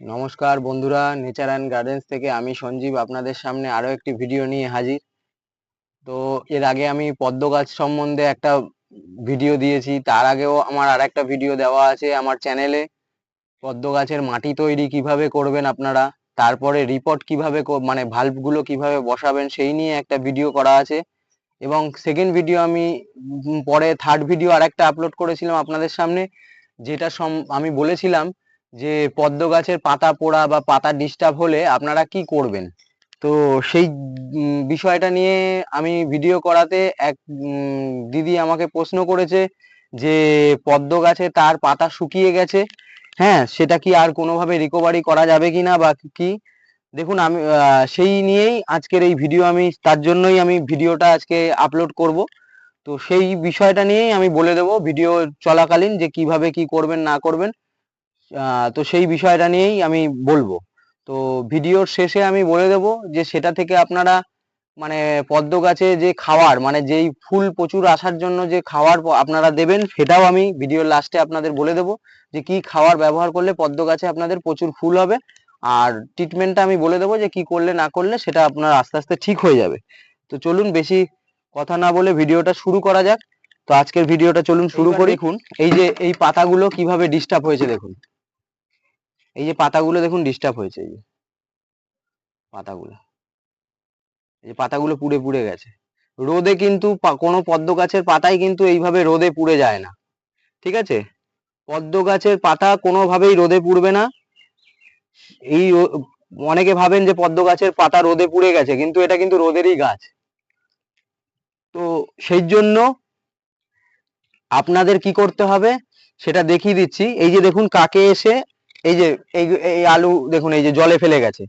নমস্কার বন্ধুরা nature and gardens থেকে আমি সঞ্জীব আপনাদের সামনে আরও একটি ভিডিও নিয়ে হাজির। তো এর আগে আমি পদ্ম গাছ সম্বন্ধে একটা ভিডিও দিয়েছি, তার আগেও আমার আর একটা ভিডিও দেওয়া আছে আমার চ্যানেলে পদ্ম গাছের মাটি তৈরি কীভাবে করবেন আপনারা, তারপরে রিপোর্ট কীভাবে মানে ভাল্বগুলো কীভাবে বসাবেন সেই নিয়ে একটা ভিডিও করা আছে। এবং সেকেন্ড ভিডিও আমি পরে থার্ড ভিডিও আরেকটা আপলোড করেছিলাম আপনাদের সামনে, যেটা আমি বলেছিলাম যে পদ্ম গাছের পাতা পোড়া বা পাতা ডিস্টার্ব হলে আপনারা কি করবেন? তো সেই বিষয়টা নিয়ে আমি ভিডিও করাতে এক দিদি আমাকে প্রশ্ন করেছে যে পদ্ম গাছে তার পাতা শুকিয়ে গেছে হ্যাঁ সেটা কি আর কোনোভাবে রিকভারি করা যাবে কিনা বা কি? দেখুন, আমি সেই নিয়েই আজকের এই ভিডিও আমি, তার জন্যই আমি ভিডিওটা আজকে আপলোড করব। তো সেই বিষয়টা নিয়েই আমি বলে দেবো ভিডিও চলাকালীন যে কীভাবে কি করবেন, না করবেন। তো সেই বিষয়টা নিয়েই আমি বলব। তো ভিডিওর শেষে আমি বলে দেবো যে সেটা থেকে আপনারা মানে পদ্ম গাছে যে খাওয়ার মানে যেই ফুল প্রচুর আসার জন্য যে খাওয়ার আপনারা দেবেন সেটাও আমি ভিডিওর লাস্টে আপনাদের বলে দেবো যে কি খাওয়ার ব্যবহার করলে পদ্ম গাছে আপনাদের প্রচুর ফুল হবে। আর ট্রিটমেন্টটা আমি বলে দেবো যে কি করলে না করলে সেটা আপনার আস্তে আস্তে ঠিক হয়ে যাবে। তো চলুন বেশি কথা না বলে ভিডিওটা শুরু করা যাক। তো আজকের ভিডিওটা চলুন শুরু করি। দেখুন। এই যে এই পাতাগুলো কীভাবে ডিস্টার্ব হয়েছে দেখুন। এই যে পাতাগুলো দেখুন ডিস্টার্ব হয়েছে, এই যে। পাতাগুলো। এই যে পাতাগুলো পুড়ে পুড়ে গেছে। রোদে কিন্তু কোনো পদ্ম গাছের পাতাই কিন্তু এইভাবে রোদে পুড়ে যায় না। ঠিক আছে? পদ্ম গাছের পাতা কোনোভাবেই রোদে পুড়বে না। এই অনেকে ভাবেন যে পদ্ম গাছের পাতা রোদে পুড়ে গেছে, কিন্তু এটা কিন্তু রোদেরই গাছ। তো সেই জন্য আপনাদের কি করতে হবে? সেটা দেখিয়ে দিচ্ছি। এই যে দেখুন কাকে এসে এই যে, এই আলু দেখুন, এই যে জলে ফেলে গেছে।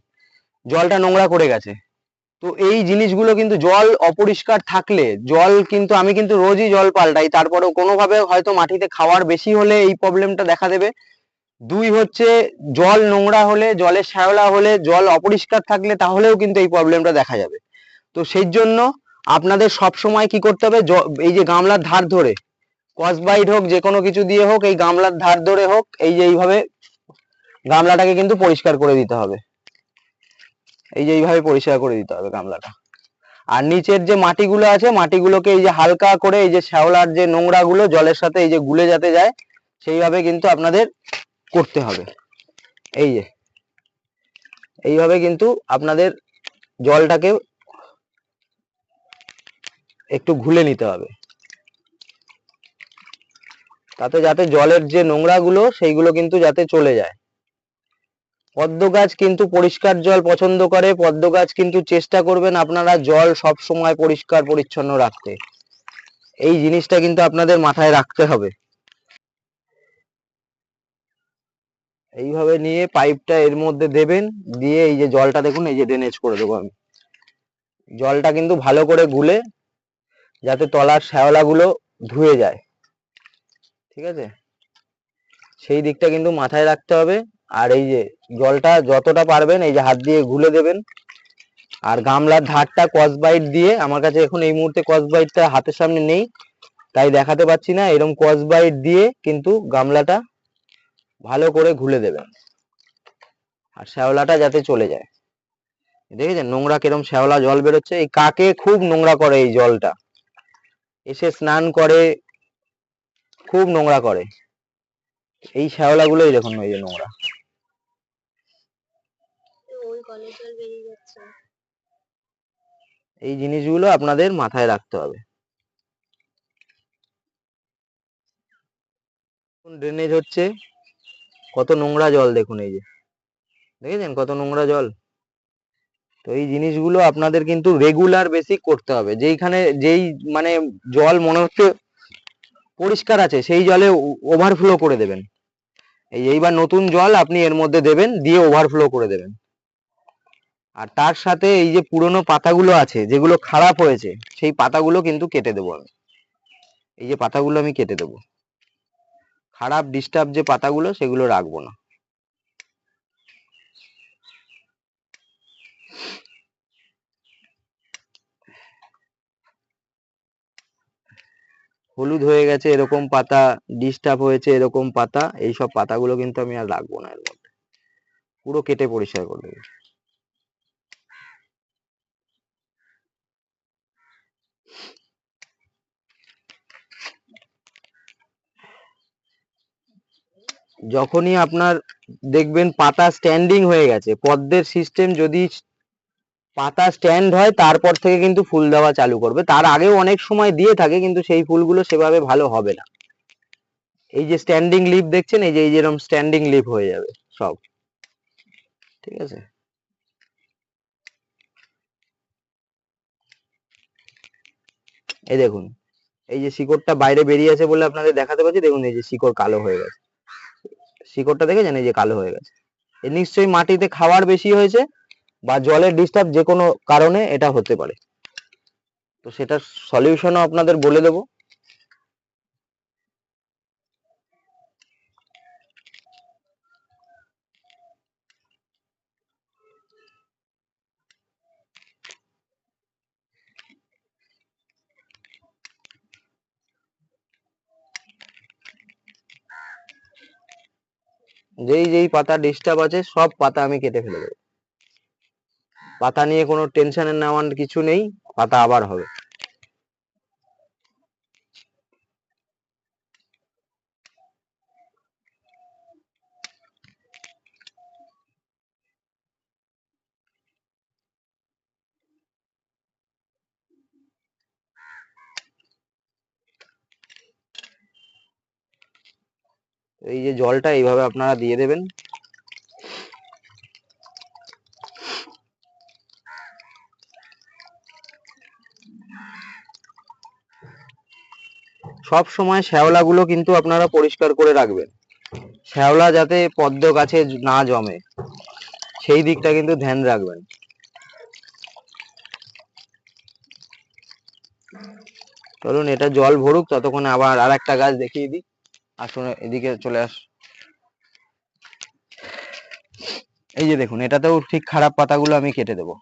জলটা নোংরা করে গেছে। তো এই জিনিসগুলো কিন্তু জল অপরিষ্কার থাকলে, জল কিন্তু, আমি কিন্তু রোজই জল পাল্টাই। তারপরেও কোনোভাবে হয়তো মাটিতে খাওয়ার বেশি হলে এই প্রবলেমটা দেখা দেবে। দুই হচ্ছে, জল নোংরা হলে, জলের শ্যাওলা হলে, জল অপরিষ্কার থাকলে তাহলেও কিন্তু এই প্রবলেমটা দেখা যাবে। তো সেই জন্য আপনাদের সব সময় কি করতে হবে এই যে গামলার ধার ধরে কসবাইট হোক যে কোনো কিছু দিয়ে হোক, এই গামলার ধার ধরে হোক, এই যে এইভাবে গামলাটাকে কিন্তু পরিষ্কার করে দিতে হবে। এই যে এইভাবে পরিষ্কার করে দিতে হবে গামলাটা। আর নিচের যে মাটিগুলো আছে, মাটিগুলোকে এই যে হালকা করে এই যে শ্যাওলার যে নোংরা গুলো জলের সাথে এই যে গুলে যাতে যায়, সেইভাবে কিন্তু আপনাদের করতে হবে। এই যে, এইভাবে কিন্তু আপনাদের জলটাকে একটু ঘুলে নিতে হবে। তাতে যাতে জলের যে নোংরা গুলো সেইগুলো কিন্তু যাতে চলে যায়। পদ্ম গাছ কিন্তু পরিষ্কার জল পছন্দ করে, পদ্ম গাছ কিন্তু চেষ্টা করবেন আপনারা জল সব সময় পরিষ্কার পরিচ্ছন্ন রাখতে। এই জিনিসটা কিন্তু আপনাদের মাথায় রাখতে হবে। এইভাবে নিয়ে পাইপটা এর মধ্যে দেবেন, দিয়ে এই যে জলটা দেখুন, এই যে ড্রেনেজ করে দেবো আমি। জলটা কিন্তু ভালো করে গুলে, যাতে তলার শ্যাওলাগুলো ধুয়ে যায়। ঠিক আছে? সেই দিকটা কিন্তু মাথায় রাখতে হবে। আর এই যে জলটা যতটা পারবেন, এই যে হাত দিয়ে ঘুলে দেবেন। আর গামলার ধারটা কসবাইট দিয়ে, আমার কাছে এখন এই মুহূর্তে কসবাইটটা হাতের সামনে নেই, তাই দেখাতে পাচ্ছি না। এরকম কসবাইট দিয়ে কিন্তু গামলাটা ভালো করে ঘুলে দেবেন। আর শ্যাওলাটা যাতে চলে যায়। দেখেছেন নোংরা কিরম শ্যাওলা জল বেরোচ্ছে? এই কাকে খুব নোংরা করে এই জলটা? এসে স্নান করে, খুব নোংরা করে। এই শ্যাওলাগুলোই দেখুন এই যে নোংরা। বেরিয়ে যাচ্ছে। এই জিনিসগুলো আপনাদের মাথায় রাখতে হবে। ড্রেনেজ হচ্ছে। কত নোংরা জল দেখুন এই যে। দেখেছেন কত নোংরা জল? তো এই জিনিসগুলো আপনাদের কিন্তু রেগুলার বেসিক করতে হবে। যেইখানে যেই মানে জল মনে হচ্ছে পরিষ্কার আছে, সেই জলে ওভারফ্লো করে দেবেন। এই এইবার নতুন জল আপনি এর মধ্যে দেবেন, দিয়ে ওভারফ্লো করে দেবেন। আর তার সাথে এই যে পুরনো পাতাগুলো আছে, যেগুলো খারাপ হয়েছে, সেই পাতাগুলো কিন্তু কেটে দেবো আমি। এই যে পাতাগুলো আমি কেটে দেবো। খারাপ ডিস্টার্ব যে পাতাগুলো, সেগুলো রাখব না। হলুদ হয়ে গেছে, এরকম পাতা ডিস্টার্ব হয়েছে, এরকম পাতা, এইসব পাতাগুলো কিন্তু আমি আর রাখব না এর মধ্যে। পুরো কেটে পরিষ্কার করে দেবেন যখনই আপনার দেখবেন পাতা স্ট্যান্ডিং হয়ে গেছে, পদ্মের সিস্টেম যদি পাতা স্ট্যান্ড হয়, তারপর থেকে কিন্তু ফুল দেওয়া চালু করবে। তার আগেও অনেক সময় দিয়ে থাকে, কিন্তু সেই ফুলগুলো সেভাবে ভালো হবে না। এই যে স্ট্যান্ডিং লিফ দেখছেন, এই যে, এই যেরকম স্ট্যান্ডিং লিফ হয়ে যাবে সব। ঠিক আছে? এই দেখুন, এই যে শিকড়টা বাইরে বেরিয়ে আছে বলে আপনাদের দেখাতে পারছি দেখুন এই যে শিকড় কালো হয়ে গেছে। শিকড়টা দেখেছেন? এই যে কালো হয়ে গেছে। এ নিশ্চয়ই মাটিতে খাওয়ার বেশি হয়েছে বা জলের ডিস্টার্ব যে কোনো কারণে এটা হতে পারে। তো সেটার সলিউশনও আপনাদের বলে দেবো। যেই যেই পাতা ডিস্টার্ব আছে, সব পাতা আমি কেটে ফেলে দেবো। পাতা নিয়ে কোনো টেনশনের নেওয়ার কিছু নেই, পাতা আবার হবে। এই যে জলটা এইভাবে আপনারা দিয়ে দেবেন। সব সময় শ্যাওলাগুলো কিন্তু আপনারা পরিষ্কার করে রাখবেন। শ্যাওলা যাতে পদ্ম গাছে না জমে, সেই দিকটা কিন্তু ধ্যান রাখবেন। চলুন, এটা জল ভরুক, ততক্ষণে আবার আর একটা গাছ দেখিয়ে দিই। আসুন, এদিকে চলে আস। এই যে দেখুন, এটাতেও ঠিক খারাপ পাতাগুলো আমি কেটে দেবো।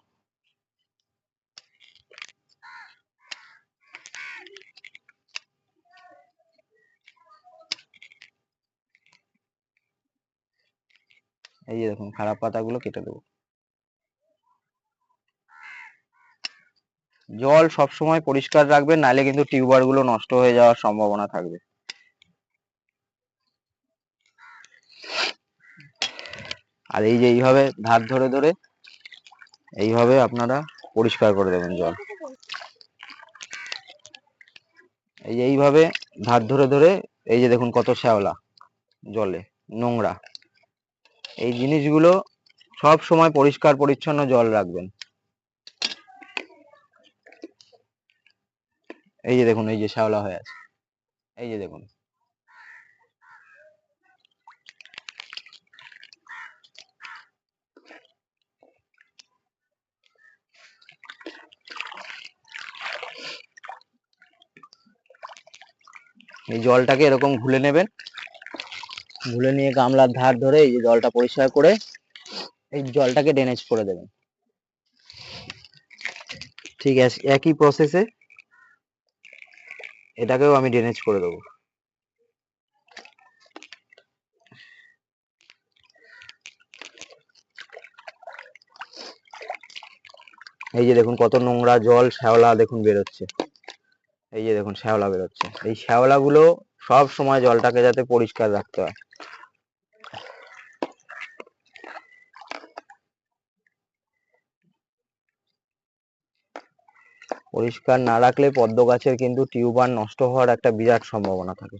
এই যে দেখুন, খারাপ পাতাগুলো কেটে দেবো। জল সবসময় পরিষ্কার রাখবেন, নাহলে কিন্তু টিউবারগুলো নষ্ট হয়ে যাওয়ার সম্ভাবনা থাকবে। আর এই যে এইভাবে ধার ধরে ধরে এইভাবে আপনারা পরিষ্কার করে দেবেন জল। এই যে এইভাবে ধার ধরে ধরে এই যে দেখুন কত শ্যাওলা জলে, নোংরা। এই জিনিসগুলো সব সময় পরিষ্কার পরিচ্ছন্ন জল রাখবেন। এই যে দেখুন, এই যে শ্যাওলা হয়ে আছে। এই যে দেখুন। এই জলটাকে এরকম ঘুলে নেবেন। ঘুলে নিয়ে গামলার ধার ধরে এই যে জলটা পরিষ্কার করে এই জলটাকে ড্রেনেজ করে দেবেন। ঠিক আছে, একই প্রসেসে এটাকেও আমি ড্রেনেজ করে দেবো। এই যে দেখুন কত নোংরা জল, শ্যাওলা দেখুন বেরোচ্ছে। এই যে দেখুন শ্যাওলা বেরোচ্ছে। এই শ্যাওলা গুলো সব সময় জলটাকে যাতে পরিষ্কার রাখতে হয়। পরিষ্কার না রাখলে পদ্ম গাছের কিন্তু টিউবার নষ্ট হওয়ার একটা বিরাট সম্ভাবনা থাকে।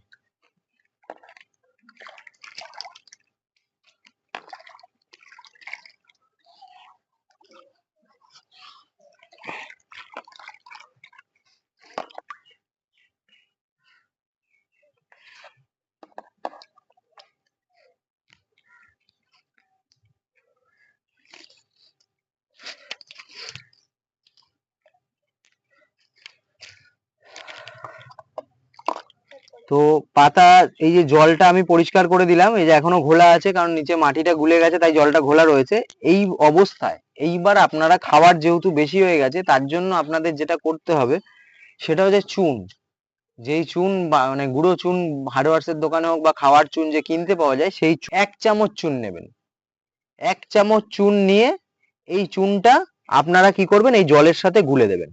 তো পাতা, এই যে জলটা আমি পরিষ্কার করে দিলাম, এই যে এখনও ঘোলা আছে, কারণ নিচে মাটিটা গুলে গেছে, তাই জলটা ঘোলা রয়েছে। এই অবস্থায়, এইবার আপনারা খাবার যেহেতু বেশি হয়ে গেছে, তার জন্য আপনাদের যেটা করতে হবে, সেটা হচ্ছে চুন। যেই চুন মানে গুঁড়ো চুন, হার্ডওয়ার্সের দোকানে হোক বা খাওয়ার চুন যে কিনতে পাওয়া যায়, সেই এক চামচ চুন নেবেন। এক চামচ চুন নিয়ে এই চুনটা আপনারা কি করবেন, এই জলের সাথে গুলে দেবেন।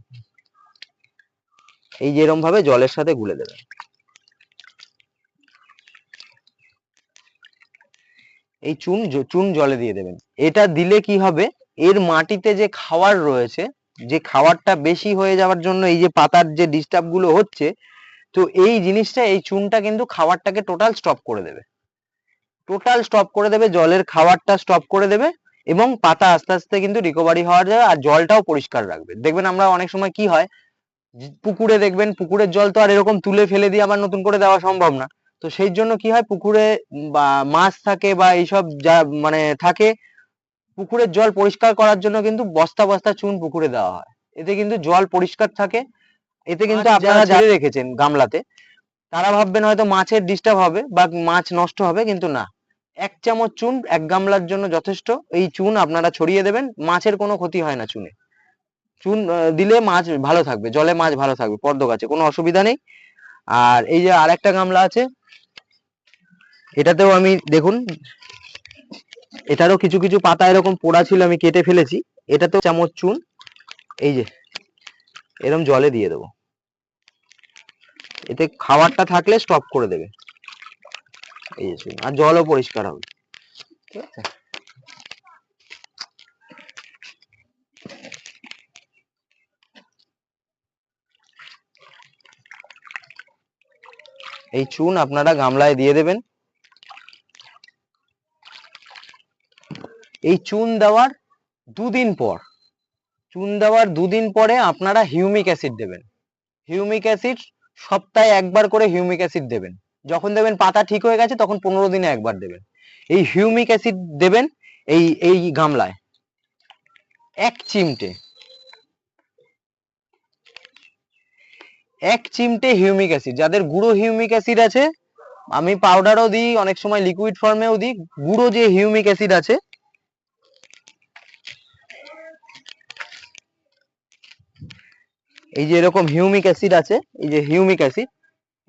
এই যেরকম ভাবে জলের সাথে গুলে দেবেন। এই চুন চুন জলে দিয়ে দেবেন। এটা দিলে কি হবে? এর মাটিতে যে খাবার রয়েছে, যে খাবারটা বেশি হয়ে যাওয়ার জন্য এই যে পাতার যে ডিস্টার্বগুলো হচ্ছে, তো এই জিনিসটা, এই চুনটা কিন্তু খাবারটাকে টোটাল স্টপ করে দেবে। টোটাল স্টপ করে দেবে, জলের খাবারটা স্টপ করে দেবে এবং পাতা আস্তে আস্তে কিন্তু রিকভারি হওয়া যায় আর জলটাও পরিষ্কার রাখবে। দেখবেন আমরা অনেক সময় কি হয়, পুকুরে দেখবেন, পুকুরের জল তো আর এরকম তুলে ফেলে দিয়ে আবার নতুন করে দেওয়া সম্ভব না। তো সেই জন্য কি হয়? পুকুরে বা মাছ থাকে বা এইসব যা মানে থাকে পুকুরের জল পরিষ্কার করার জন্য কিন্তু বস্তা বস্তা চুন পুকুরে দেওয়া হয়। এতে কিন্তু জল পরিষ্কার থাকে। এতে কিন্তু আপনারা যারা জারে রেখেছেন গামলাতে। তারা ভাববেন হয়তো মাছের ডিস্টার্ব হবে বা মাছ নষ্ট হবে কিন্তু না। এক চামচ চুন এক গামলার জন্য যথেষ্ট। এই চুন আপনারা ছড়িয়ে দেবেন। মাছের কোনো ক্ষতি হয় না চুনে। চুন দিলে মাছ ভালো থাকবে জলে মাছ ভালো থাকবে পদ্ম গাছে কোনো অসুবিধা নেই। আর এই যে আরেকটা গামলা আছে এটাতেও আমি, দেখুন, এটারও কিছু কিছু পাতা এরকম পোড়া ছিল, আমি কেটে ফেলেছি। এটাতেও চামচ চুন, এই যে এরকম জলে দিয়ে দেবো। এতে খাবারটা থাকলে স্টপ করে দেবে। এই যে, আর জলও পরিষ্কার হবে। ঠিক আছে? এই চুন আপনারা গামলায় দিয়ে দেবেন। এই চুন দেওয়ার দুদিন পর, চুন দেওয়ার দুদিন পরে আপনারা হিউমিক অ্যাসিড দেবেন। হিউমিক অ্যাসিড সপ্তাহে একবার করে হিউমিক অ্যাসিড দেবেন। যখন দেবেন পাতা ঠিক হয়ে গেছে, তখন পনেরো দিনে একবার দেবেন। এই হিউমিক অ্যাসিড দেবেন এই এই গামলায়। এক চিমটে। এক চিমটে হিউমিক অ্যাসিড। যাদের গুঁড়ো হিউমিক অ্যাসিড আছে, আমি পাউডারও দিই, অনেক সময় লিকুইড ফর্মেও দিই, গুঁড়ো যে হিউমিক অ্যাসিড আছে এই যে এরকম হিউমিক অ্যাসিড আছে, এই যে হিউমিক অ্যাসিড,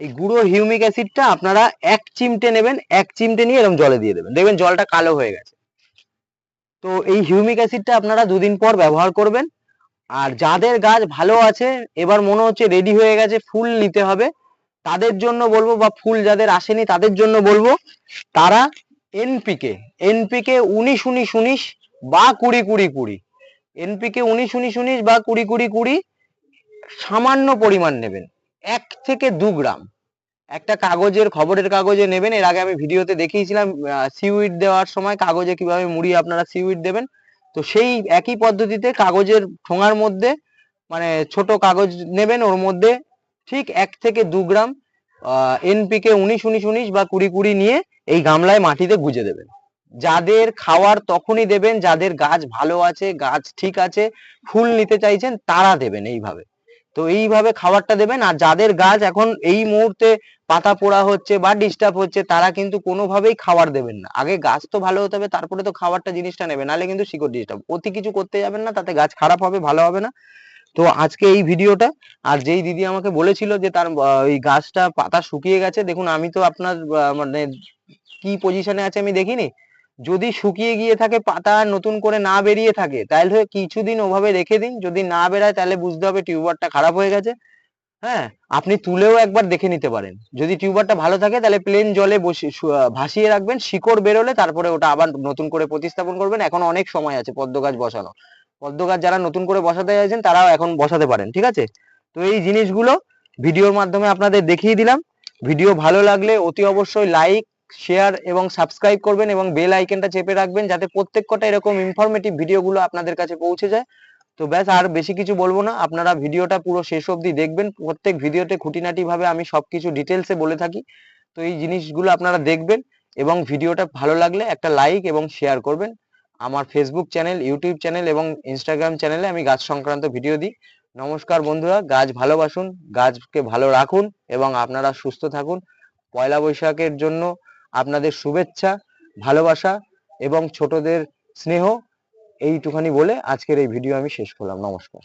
এই গুঁড়ো হিউমিক অ্যাসিডটা আপনারা এক চিমটে নেবেন, এক চিমটে নিয়ে এরকম জলে দিয়ে দেবেন। দেখবেন জলটা কালো হয়ে গেছে। তো এই হিউমিক অ্যাসিডটা আপনারা দুদিন পর ব্যবহার করবেন। আর যাদের গাছ ভালো আছে, এবার মনে হচ্ছে রেডি হয়ে গেছে, ফুল নিতে হবে। তাদের জন্য বলব বা ফুল যাদের আসেনি, তাদের জন্য বলব, তারা এনপিকে এনপিকে উনিশ উনিশ উনিশ বা কুড়ি কুড়ি কুড়ি। এনপিকে উনিশ উনিশ উনিশ বা কুড়ি কুড়ি কুড়ি সামান্য পরিমাণ নেবেন। এক থেকে দু গ্রাম। একটা কাগজের, খবরের কাগজে নেবেন। এর আগে আমি ভিডিওতে দেখিয়েছিলাম সিউইড দেওয়ার সময় কাগজে কীভাবে মুড়িয়ে আপনারা সিউইড দেবেন। তো সেই একই পদ্ধতিতে কাগজের ঠোঙার মধ্যে মানে ছোট কাগজ নেবেন, ওর মধ্যে ঠিক এক থেকে দু গ্রাম এনপিকে উনিশ উনিশ উনিশ বা কুড়ি কুড়ি নিয়ে এই গামলায় মাটিতে গুজে দেবেন। যাদের খাওয়ার তখনই দেবেন, যাদের গাছ ভালো আছে, গাছ ঠিক আছে, ফুল নিতে চাইছেন, তারা দেবেন এইভাবে। তো এইভাবে খাবারটা দেবেন। আর যাদের গাছ এখন এই মুহূর্তে পাতা পোড়া হচ্ছে বা ডিস্টার্ব হচ্ছে, তারা কিন্তু কোনোভাবেই খাবার দেবেন না। আগে গাছ তো ভালো হতে হবে, তারপরে তো খাবারটা জিনিসটা নেবে, নাহলে কিন্তু শিকড় ডিস্টার্ব অতি কিছু করতে যাবেন না, তাতে গাছ খারাপ হবে, ভালো হবে না। তো আজকে এই ভিডিওটা, আর যেই দিদি আমাকে বলেছিল যে তার ওই গাছটা পাতা শুকিয়ে গেছে, দেখুন আমি তো আপনার মানে কি পজিশনে আছে আমি দেখিনি। যদি শুকিয়ে গিয়ে থাকে, পাতা আর নতুন করে না বেরিয়ে থাকে তাহলে কিছুদিন ওভাবে রেখে দিন। যদি না বেরায় তাহলে বুঝতে হবে টিউবারটা খারাপ হয়ে গেছে। হ্যাঁ? আপনি তুলেও একবার দেখে নিতে পারেন। যদি টিউবারটা ভালো থাকে তাহলে প্লেন জলে বসে ভাসিয়ে রাখবেন, শিকড় বেরোলে তারপরে ওটা আবার নতুন করে প্রতিস্থাপন করবেন। এখন অনেক সময় আছে পদ্ম গাছ বসানো। পদ্ম গাছ যারা নতুন করে বসাতে চাইছেন, তারাও এখন বসাতে পারেন, ঠিক আছে? তো এই জিনিসগুলো ভিডিওর মাধ্যমে আপনাদের দেখিয়ে দিলাম। ভিডিও ভালো লাগলে অতি অবশ্যই লাইক শেয়ার এবং সাবস্ক্রাইব করবেন এবং বেল আইকনটা চেপে রাখবেন যাতে প্রত্যেক কটা এরকম ইনফরমেটিভ ভিডিওগুলো আপনাদের কাছে পৌঁছে যায়। তো ব্যাস, আর বেশি কিছু বলব না। আপনারা ভিডিওটা পুরো শেষ অবধি দেখবেন। প্রত্যেক ভিডিওতে খুঁটিনাটি ভাবে আমি সবকিছু ডিটেলসে বলে থাকি। তো এই জিনিসগুলো আপনারা দেখবেন এবং ভিডিওটা ভালো লাগলে একটা লাইক এবং শেয়ার করবেন। আমার ফেসবুক চ্যানেল ইউটিউব চ্যানেল এবং ইনস্টাগ্রাম চ্যানেলে আমি গাছ সংক্রান্ত ভিডিও দিই। নমস্কার বন্ধুরা, গাছ ভালোবাসুন, গাছকে ভালো রাখুন এবং আপনারা সুস্থ থাকুন। পয়লা বৈশাখের জন্য আপনাদের শুভেচ্ছা, ভালোবাসা এবং ছোটদের স্নেহ, এইটুখানি বলে আজকের এই ভিডিও আমি শেষ করলাম। নমস্কার।